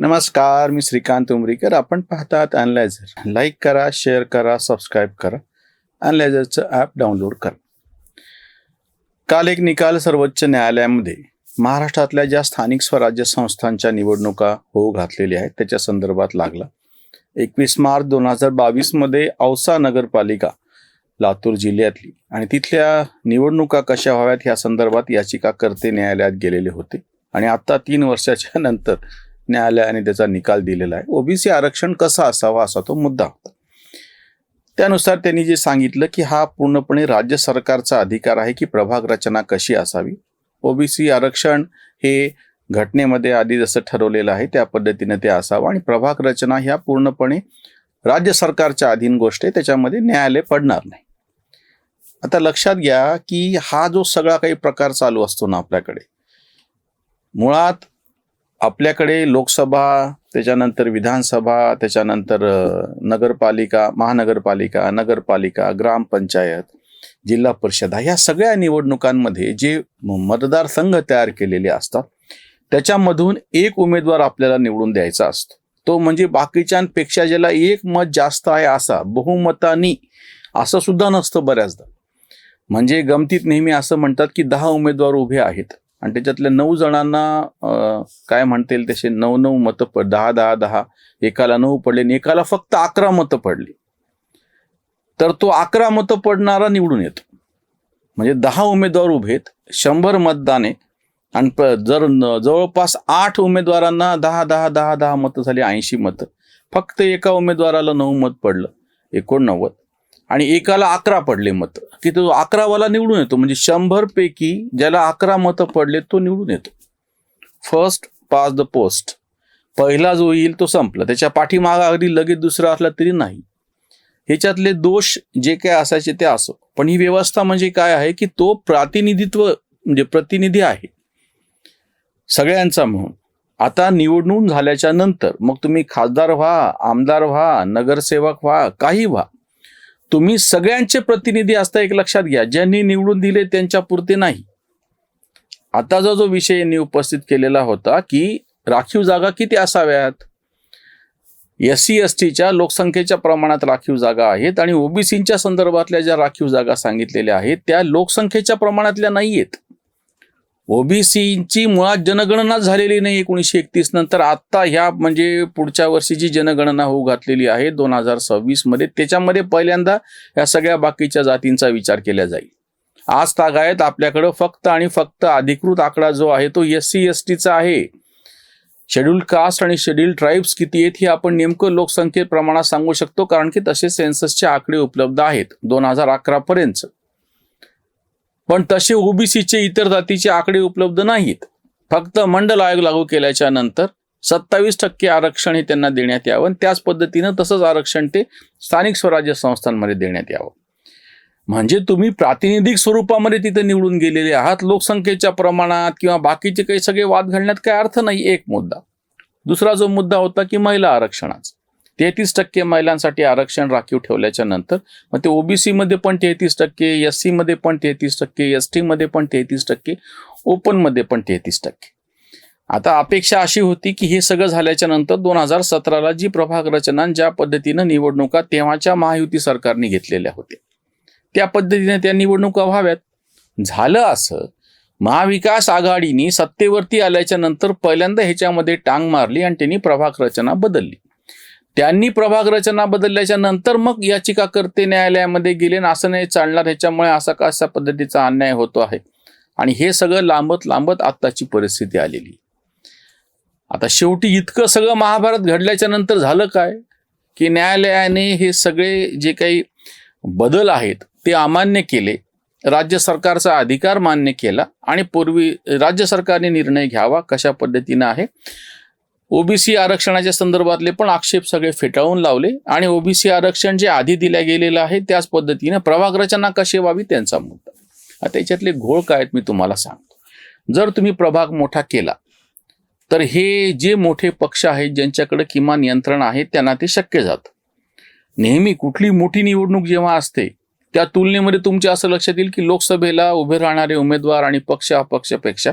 नमस्कार मी श्रीकांत उमरीकर. आपण पाहतात अनलायझर लाईक करा शेअर करा सबस्क्राईब करा. अनलायझरचं ॲप डाउनलोड करा. काल एक निकाल सर्वोच्च न्यायालयामध्ये. महाराष्ट्रातल्या ज्या स्थानिक स्वराज्य संस्थांच्या निवडणुका होऊ घातलेल्या आहेत त्याच्या संदर्भात लागला. एकवीस मार्च दोन हजार बावीसमध्ये औसा नगरपालिका लातूर जिल्ह्यातली. आणि तिथल्या निवडणुका कशा व्हाव्यात ह्या संदर्भात याचिकाकर्ते न्यायालयात गेलेले होते. आणि आता तीन वर्षाच्या नंतर न्यायालयाने त्याचा निकाल दिलेला आहे. ओबीसी आरक्षण कसा असावा असा तो मुद्दा होता. त्यानुसार त्यांनी जे सांगितलं की हा पूर्णपणे राज्य सरकारचा अधिकार आहे की प्रभाग रचना कशी असावी. ओबीसी आरक्षण हे घटनेमध्ये आधी जसं ठरवलेलं आहे त्या पद्धतीने ते असावं आणि प्रभाग रचना ह्या पूर्णपणे राज्य सरकारच्या अधीन गोष्ट आहे त्याच्यामध्ये न्यायालय पडणार नाही. आता लक्षात घ्या की हा जो सगळा काही प्रकार चालू असतो ना आपल्याकडे मुळात आपल्याकडे लोकसभा त्याच्यानंतर विधानसभा त्याच्यानंतर नगरपालिका महानगरपालिका नगरपालिका ग्रामपंचायत जिल्हा परिषद ह्या सगळ्या निवडणुकांमध्ये जे मतदारसंघ तयार केलेले असतात त्याच्यामधून एक उमेदवार आपल्याला निवडून द्यायचा असतो. तो म्हणजे बाकीच्यांपेक्षा ज्याला एक मत जास्त आहे असा बहुमतानी असं सुद्धा नसतं बऱ्याचदा. म्हणजे गमतीत नेहमी असं म्हणतात की दहा उमेदवार उभे आहेत. आणि त्याच्यातल्या नऊ जणांना काय म्हणता येईल तसे नऊ नऊ मतं पड दहा दहा दहा एकाला नऊ पडले आणि एकाला फक्त अकरा मतं पडली. तर तो अकरा मतं पडणारा निवडून येतो. म्हणजे दहा उमेदवार उभेत शंभर मतदाने आणि प- जर जवळपास आठ उमेदवारांना दहा दहा दहा दहा मतं झाली ऐंशी मतं. फक्त एका उमेदवाराला नऊ मत पडलं एकोणनव्वद. आणि एकाला अकरा पडले मत. की तो अकरावाला निवडून येतो म्हणजे शंभर पैकी ज्याला अकरा मतं पडले तो निवडून येतो. फर्स्ट पास द पोस्ट पहिला जो येईल तो संपला. त्याच्या पाठीमागा अगदी लगेच दुसरा असला तरी नाही. ह्याच्यातले दोष जे काय असायचे ते असो. पण ही व्यवस्था म्हणजे काय आहे की तो प्रातिनिधित्व म्हणजे प्रतिनिधी आहे. सगळ्यांचा म्हणून. आता निवडणूक झाल्याच्यानंतर मग तुम्ही खासदार व्हा आमदार व्हा नगरसेवक व्हा काही व्हा. तुम्ही सगळ्यांचे प्रतिनिधी असता एक लक्षात घ्या. ज्यांनी निवडून दिले त्यांच्या पुरते नाही. आताचा जो जो विषय यांनी उपस्थित केलेला होता की राखीव जागा किती असाव्यात? एस सी एस टीच्या लोकसंख्येच्या प्रमाणात राखीव जागा आहेत आणि ओबीसीच्या संदर्भातल्या ज्या राखीव जागा सांगितलेल्या आहेत त्या लोकसंख्येच्या प्रमाणातल्या नाही आहेत ओबीसीची मुळात जनगणना झालेली नाही एकोणीसशे एकतीस नंतर. आत्ता ह्या म्हणजे पुढच्या वर्षीची जनगणना होऊ घातलेली आहे दोन हजार सव्वीसमध्ये त्याच्यामध्ये पहिल्यांदा या सगळ्या बाकीच्या जातींचा विचार केला जाईल. आज तागायत आपल्याकडं फक्त आणि फक्त अधिकृत आकडा जो आहे तो एस सी एस टीचा आहे. शेड्यूल्ड कास्ट आणि शेड्यूल्ड ट्राईब्स किती आहेत हे आपण नेमकं लोकसंख्ये प्रमाणात सांगू शकतो कारण की तसे सेन्ससचे आकडे उपलब्ध आहेत दोन हजार अकरा पर्यंत. पण तसे ओबीसीचे इतर जातीचे आकडे उपलब्ध नाहीत. फक्त मंडल आयोग लागू केल्याच्यानंतर सत्तावीस टक्के आरक्षण हे त्यांना देण्यात यावं आणि त्याच पद्धतीनं तसंच आरक्षण ते स्थानिक स्वराज्य संस्थांमध्ये देण्यात यावं. म्हणजे तुम्ही प्रातिनिधिक स्वरूपामध्ये तिथे निवडून गेलेले आहात. लोकसंख्येच्या प्रमाणात किंवा बाकीचे काही सगळे वाद घालण्यात काय अर्थ नाही एक मुद्दा. दुसरा जो मुद्दा होता की महिला आरक्षणाचा. तेहतीस टक्के महिलांसाठी आरक्षण राखीव ठेवल्याच्या नंतर मग ते ओबीसीमध्ये पण तेहतीस टक्के एस सीमध्ये पण तेहतीस टक्के एस टी मध्ये पण तेहतीस टक्के ओपनमध्ये पण तेहतीस टक्के. आता अपेक्षा अशी होती की हे सगळं झाल्याच्यानंतर दोन हजार सतराला जी प्रभाग रचना ज्या पद्धतीनं निवडणुका तेव्हाच्या महायुती सरकारने घेतलेल्या होत्या त्या पद्धतीने त्या निवडणुका व्हाव्यात. झालं असं महाविकास आघाडीने सत्तेवरती आल्याच्यानंतर पहिल्यांदा ह्याच्यामध्ये टांग मारली आणि त्यांनी प्रभाग रचना बदलली. त्यांनी प्रभाग रचना बदलल्याच्या नंतर मग याचिकाकर्ते न्यायालयामध्ये गेले ना असं नाही चालणार ह्याच्यामुळे असा का अशा पद्धतीचा अन्याय होतो आहे. आणि हे सगळं लांबत लांबत आत्ताची परिस्थिती आलेली. आता शेवटी इतकं सगळं महाभारत घडल्याच्या नंतर झालं काय? की न्यायालयाने हे सगळे जे काही बदल आहेत ते अमान्य केले राज्य सरकारचा अधिकार मान्य केला आणि पूर्वी राज्य सरकारने निर्णय घ्यावा कशा पद्धतीनं आहे? ओबीसी आरक्षणाच्या संदर्भातले पण आक्षेप सगळे फेटाळून लावले आणि ओबीसी आरक्षण जे आधी दिल्या गेलेलं आहे त्याच पद्धतीने प्रभाग रचना कशी व्हावी त्यांचा मुद्दा. त्याच्यातले घोळ काय आहेत मी तुम्हाला सांगतो. जर तुम्ही प्रभाग मोठा केला तर हे जे मोठे पक्ष आहेत ज्यांच्याकडे किमान यंत्रणा आहे त्यांना ते शक्य जातं. नेहमी कुठली मोठी निवडणूक जेव्हा असते त्या तुलनेमध्ये तुमच्या असं लक्षात येईल की लोकसभेला उभे राहणारे उमेदवार आणि पक्ष अपक्षापेक्षा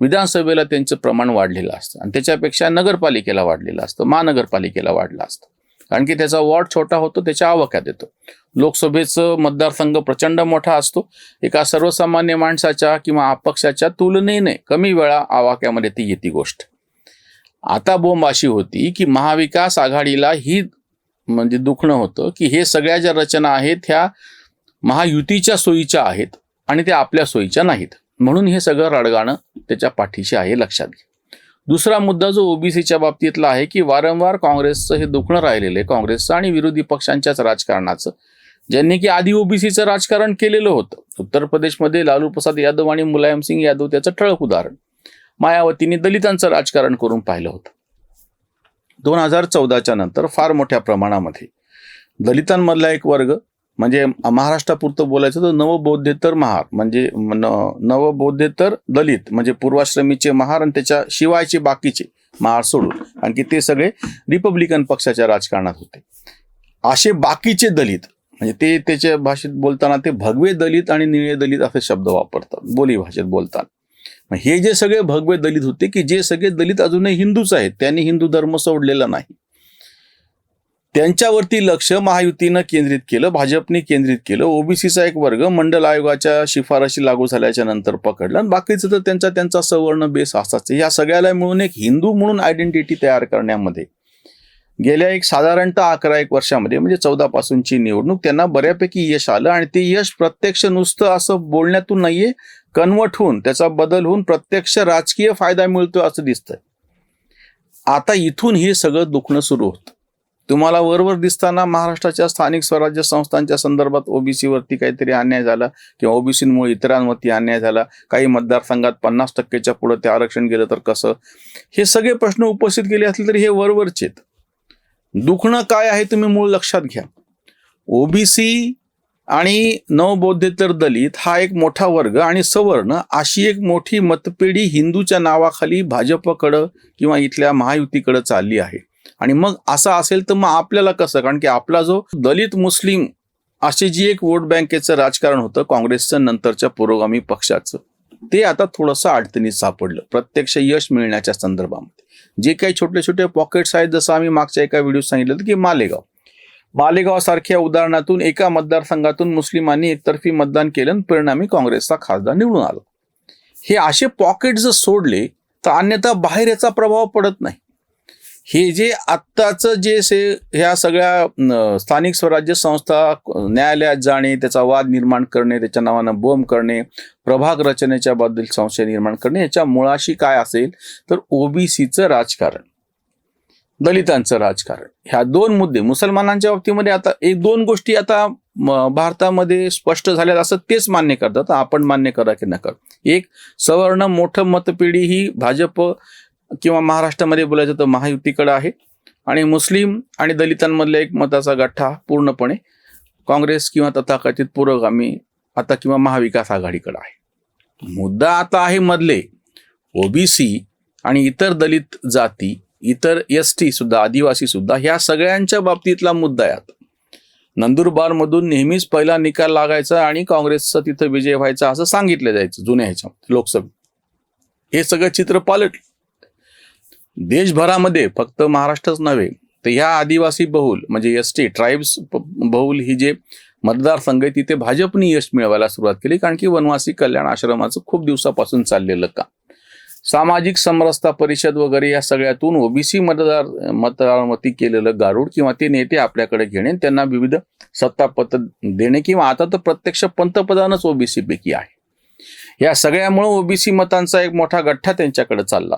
विधानसभेला त्यांचं प्रमाण वाढलेलं असतं. आणि त्याच्यापेक्षा नगरपालिकेला वाढलेलं असतं. महानगरपालिकेला वाढलं असतं. कारण की त्याचा वॉर्ड छोटा होतो त्याच्या आवाक्यात येतो. लोकसभेचं मतदारसंघ प्रचंड मोठा असतो. एका सर्वसामान्य माणसाच्या किंवा अपक्षाच्या तुलनेने कमी वेळा आवाक्यामध्ये ती येते गोष्ट. आता बोंब अशी होती की महाविकास आघाडीला ही म्हणजे दुखणं होतं की हे सगळ्या ज्या रचना आहेत ह्या महायुतीच्या सोयीच्या आहेत आणि त्या आपल्या सोयीच्या नाहीत. म्हणून हे सगळं रडगाणं त्याच्या पाठीशी आहे लक्षात घ्या दुसरा मुद्दा जो ओबीसीच्या बाबतीतला आहे की वारंवार काँग्रेसचं हे दुखणं राहिलेलं आहे. काँग्रेसचं आणि विरोधी पक्षांच्याच राजकारणाचं. ज्यांनी की आधी ओबीसीचं राजकारण केलेलं होतं. उत्तर प्रदेशमध्ये लालू प्रसाद यादव आणि मुलायम सिंग यादव त्याचं ठळक उदाहरण. मायावतीने दलितांचं राजकारण करून पाहिलं होतं. दोन हजार चौदाच्या नंतर फार मोठ्या प्रमाणामध्ये दलितांमधला एक वर्ग म्हणजे महाराष्ट्रापुरतं बोलायचं तर नवबौद्धेतर महार म्हणजे नवबौद्धेतर दलित म्हणजे पूर्वाश्रमीचे महार आणि त्याच्या शिवायचे बाकीचे महार सोडून. आणखी ते सगळे रिपब्लिकन पक्षाच्या राजकारणात होते. असे बाकीचे दलित म्हणजे ते त्याच्या भाषेत बोलताना ते भगवे दलित आणि निळे दलित असे शब्द वापरतात बोली भाषेत बोलताना हे जे सगळे भगवे दलित होते की जे सगळे दलित अजूनही हिंदूच आहेत त्यांनी हिंदू धर्म सोडलेला नाही. त्यांच्यावरती लक्ष महायुतीनं केंद्रित केलं भाजपने केंद्रित केलं ओबीसीचा एक वर्ग मंडल आयोगाच्या शिफारशी लागू झाल्याच्यानंतर पकडलं आणि बाकीचं तर त्यांचा त्यांचा सवर्ण बेस असाच या सगळ्याला मिळून एक हिंदू म्हणून आयडेंटिटी तयार करण्यामध्ये गेल्या एक साधारणतः अकरा एक वर्षामध्ये म्हणजे चौदा पासूनची निवडणूक त्यांना बऱ्यापैकी यश आलं आणि ते यश प्रत्यक्ष नुसतं असं बोलण्यातून नाहीये कन्वर्ट होऊन त्याचा बदल होऊन प्रत्यक्ष राजकीय फायदा मिळतो असं दिसतंय. आता इथून हे सगळं दुखणं सुरू होतं. तुम्हाला वरवर दिसताना महाराष्ट्राच्या स्थानिक स्वराज्य संस्थांच्या संदर्भात ओबीसीवरती काहीतरी अन्याय झाला किंवा ओबीसीमुळे इतरांवरती अन्याय झाला काही मतदारसंघात पन्नास टक्केच्या पुढे ते आरक्षण गेलं तर कसं? हे सगळे प्रश्न उपस्थित केले असले तरी हे वरवरचे दुखणं काय आहे तुम्ही मूळ लक्षात घ्या. ओबीसी आणि नवबौद्धेतर दलित हा एक मोठा वर्ग आणि सवर्ण अशी एक मोठी मतपेढी हिंदूच्या नावाखाली भाजपकडं किंवा इथल्या महायुतीकडं चालली आहे. आणि मग असं असेल तर मग आपल्याला कसं? कारण की आपला जो दलित मुस्लिम अशी जी एक वोट बँकेचं राजकारण होतं काँग्रेसचं नंतरच्या पुरोगामी पक्षाचं ते आता थोडंसं अडचणीत सापडलं प्रत्यक्ष यश मिळण्याच्या संदर्भामध्ये. जे काही छोटे छोटे पॉकेट्स आहेत जसं आम्ही मागच्या एका व्हिडिओ सांगितलं की मालेगाव. मालेगाव सारख्या उदाहरणातून एका मतदारसंघातून मुस्लिमांनी एकतर्फी मतदान केलं आणि परिणामी काँग्रेसचा खासदार निवडून आला. हे असे पॉकेट जर सोडले तर अन्यथा बाहेर याचा प्रभाव पडत नाही. हे जे आत्ताचं जे से ह्या सगळ्या स्थानिक स्वराज्य संस्था न्यायालयात जाणे त्याचा वाद निर्माण करणे त्याच्या नावानं बोंब करणे प्रभाग रचनेच्या बद्दल संशय निर्माण करणे याच्या मुळाशी काय असेल तर ओबीसीचं राजकारण दलितांचं राजकारण. ह्या दोन मुद्दे मुसलमानांच्या बाबतीमध्ये आता एक दोन गोष्टी आता भारतामध्ये स्पष्ट झाल्यात असं तेच मान्य करतात आपण मान्य करा की नका एक सवर्ण मोठं मतपिढी ही भाजप किंवा महाराष्ट्रामध्ये बोलायचं तर महायुतीकडे आहे. आणि मुस्लिम आणि दलितांमधला एक मताचा गठ्ठा पूर्णपणे काँग्रेस किंवा तथाकथित पुरोगामी आता किंवा महाविकास आघाडीकडे आहे. मुद्दा आता आहे मधले. ओबीसी आणि इतर दलित जाती इतर एस टी सुद्धा आदिवासी सुद्धा ह्या सगळ्यांच्या बाबतीतला मुद्दा आहे आता. नंदुरबारमधून नेहमीच पहिला निकाल लागायचा आणि काँग्रेसचा तिथं विजय व्हायचा असं सांगितलं जायचं जुन्या ह्याच्यामध्ये लोकसभेत. हे सगळं चित्र पालटलं. देशभरामध्ये फक्त महाराष्ट्रच नव्हे तर ह्या आदिवासी बहुल म्हणजे एस टी ट्राईब्स बहुल ही जे मतदारसंघ आहे तिथे भाजपने यश मिळवायला सुरुवात केली कारण की वनवासी कल्याण आश्रमाचं खूप दिवसापासून चाललेलं काम. सामाजिक समरसता परिषद वगैरे या सगळ्यातून ओबीसी मतदार मतदारावरती केलेलं गारूड किंवा ते नेते आपल्याकडे घेणे त्यांना विविध सत्तापत्र देणे किंवा आता तर प्रत्यक्ष पंतप्रधानच ओबीसी पैकी आहे. या सगळ्यामुळे ओबीसी मतांचा एक मोठा गठ्ठा त्यांच्याकडे चालला.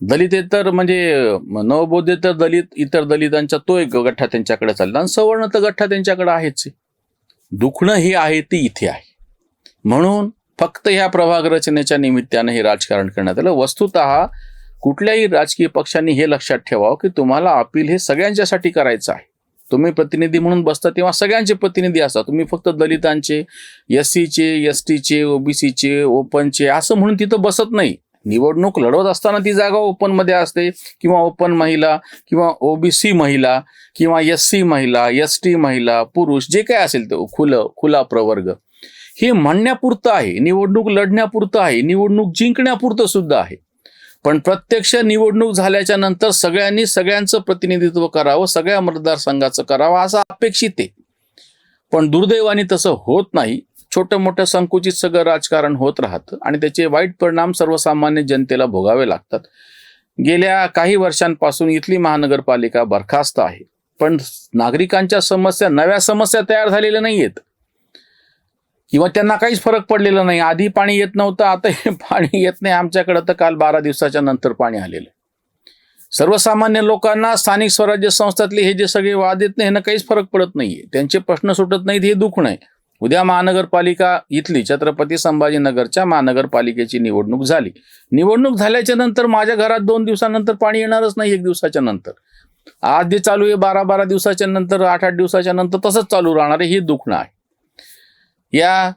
दलित तर म्हणजे नवबौद्ध तर दलित इतर दलितांचा तो एक गठ्ठा त्यांच्याकडे चालला आणि सवर्ण तर गठ्ठा त्यांच्याकडे आहेच. दुखणं हे आहे ती इथे आहे. म्हणून फक्त ह्या प्रभाग रचनेच्या निमित्तानं हे राजकारण करण्यात आलं. वस्तुत कुठल्याही राजकीय पक्षांनी हे लक्षात ठेवावं की तुम्हाला अपील हे सगळ्यांच्यासाठी करायचं आहे. तुम्ही प्रतिनिधी म्हणून बसता तेव्हा सगळ्यांचे प्रतिनिधी असता तुम्ही फक्त दलितांचे एस सीचे एस टीचे ओबीसीचे ओपनचे असं म्हणून तिथं बसत नाही. निवडणूक लढवत असताना ती जागा ओपनमध्ये असते किंवा ओपन महिला किंवा ओबीसी महिला किंवा एस सी महिला एस टी महिला पुरुष जे काय असेल ते खुलं खुला प्रवर्ग. हे म्हणण्यापुरतं आहे निवडणूक लढण्यापुरतं आहे निवडणूक जिंकण्यापुरतं सुद्धा आहे. पण प्रत्यक्ष निवडणूक झाल्याच्यानंतर सगळ्यांनी सगळ्यांचं प्रतिनिधित्व करावं सगळ्या मतदारसंघाचं करावं असं अपेक्षित आहे. पण दुर्दैवाने तसं होत नाही. छोटं मोठं संकुचित सगळं राजकारण होत राहतं आणि त्याचे वाईट परिणाम सर्वसामान्य जनतेला भोगावे लागतात. गेल्या काही वर्षांपासून इथली महानगरपालिका बरखास्त आहे. पण नागरिकांच्या समस्या नव्या समस्या तयार झालेल्या नाही आहेत किंवा त्यांना काहीच फरक पडलेला नाही. आधी पाणी येत नव्हतं आता हे पाणी येत नाही. आमच्याकडं तर काल बारा दिवसाच्या नंतर पाणी आलेलं आहे. सर्वसामान्य लोकांना स्थानिक स्वराज्य संस्थातले हे जे सगळे वाद येत नाही ह्यांना काहीच फरक पडत नाहीये. त्यांचे प्रश्न सुटत नाहीत हे दुखणं आहे. उद्या महानगरपालिका इथली छत्रपती संभाजीनगरच्या महानगरपालिकेची निवडणूक झाली. निवडणूक झाल्याच्यानंतर माझ्या घरात दोन दिवसानंतर पाणी येणारच नाही एक दिवसाच्या नंतर. आज जे चालू आहे बारा बारा दिवसाच्या नंतर आठ आठ दिवसाच्या नंतर तसंच चालू राहणार आहे हे दुखणं आहे. या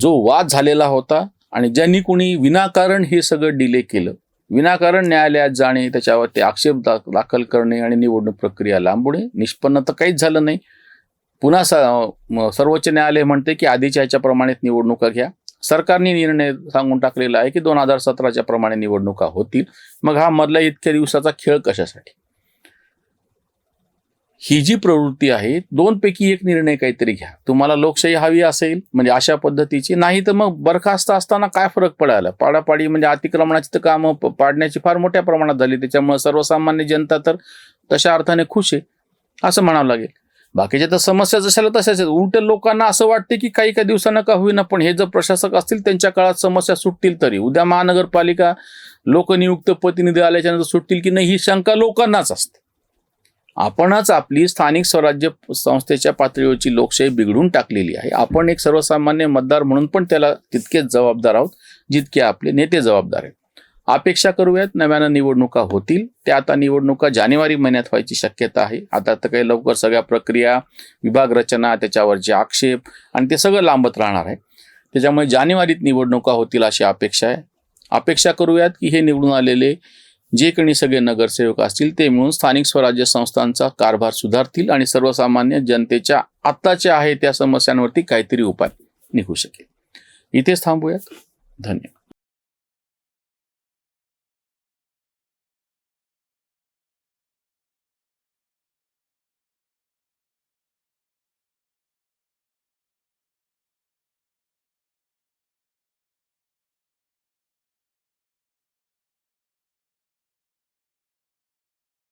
जो वाद झालेला होता आणि ज्यांनी कुणी विनाकारण हे सगळं डिले केलं. विनाकारण न्यायालयात जाणे त्याच्यावर ते आक्षेप दाखल करणे आणि निवडणूक प्रक्रिया लांबवणे निष्पन्न तर काहीच झालं नाही. पुन्हा स सर्वोच्च न्यायालय म्हणते की आधीच्या ह्याच्याप्रमाणे निवडणुका घ्या. सरकारने निर्णय सांगून टाकलेला आहे की दोन हजार सतराच्या प्रमाणे निवडणुका होतील. मग हा मधला इतक्या दिवसाचा खेळ कशासाठी? ही जी प्रवृत्ती आहे दोनपैकी एक निर्णय काहीतरी घ्या. तुम्हाला लोकशाही हवी असेल म्हणजे अशा पद्धतीची. नाही तर मग बरखास्त असताना काय फरक पडायला? पाडापाडी म्हणजे अतिक्रमणाची तर कामं पाडण्याची फार मोठ्या प्रमाणात झाली. त्याच्यामुळे सर्वसामान्य जनता तर तशा अर्थाने खुश आहे असं म्हणावं लागेल. बाकीच्या तर समस्या जशाला तशाच आहेत. उलट लोकांना असं वाटते की काही काही दिवसांना का होईना पण हे जर प्रशासक असतील त्यांच्या काळात समस्या सुटतील तरी. उद्या महानगरपालिका लोकनियुक्त प्रतिनिधी आल्याच्यानंतर सुटतील की नाही ही शंका लोकांनाच असते. आपणच आपली स्थानिक स्वराज्य संस्थेच्या पातळीवरची लोकशाही बिघडून टाकलेली आहे. आपण एक सर्वसामान्य मतदार म्हणून पण त्याला तितकेच जबाबदार आहोत जितके आपले नेते जबाबदार आहेत. अपेक्षा करूयात नव्यानं निवडणुका होतील. त्या आता निवडणुका जानेवारी महिन्यात व्हायची शक्यता आहे. आता तर काही लवकर सगळ्या प्रक्रिया विभाग रचना त्याच्यावरचे आक्षेप आणि ते सगळं लांबत राहणार आहे. त्याच्यामुळे जानेवारीत निवडणुका होतील अशी अपेक्षा आहे. अपेक्षा करूयात की हे निवडून आलेले जे कोणी सगळे नगरसेवक असतील ते मिळून स्थानिक स्वराज्य संस्थांचा कारभार सुधारतील आणि सर्वसामान्य जनतेच्या आत्ताच्या आहे त्या समस्यांवरती काहीतरी उपाय निघू शकेल. इथेच थांबूयात. धन्यवाद.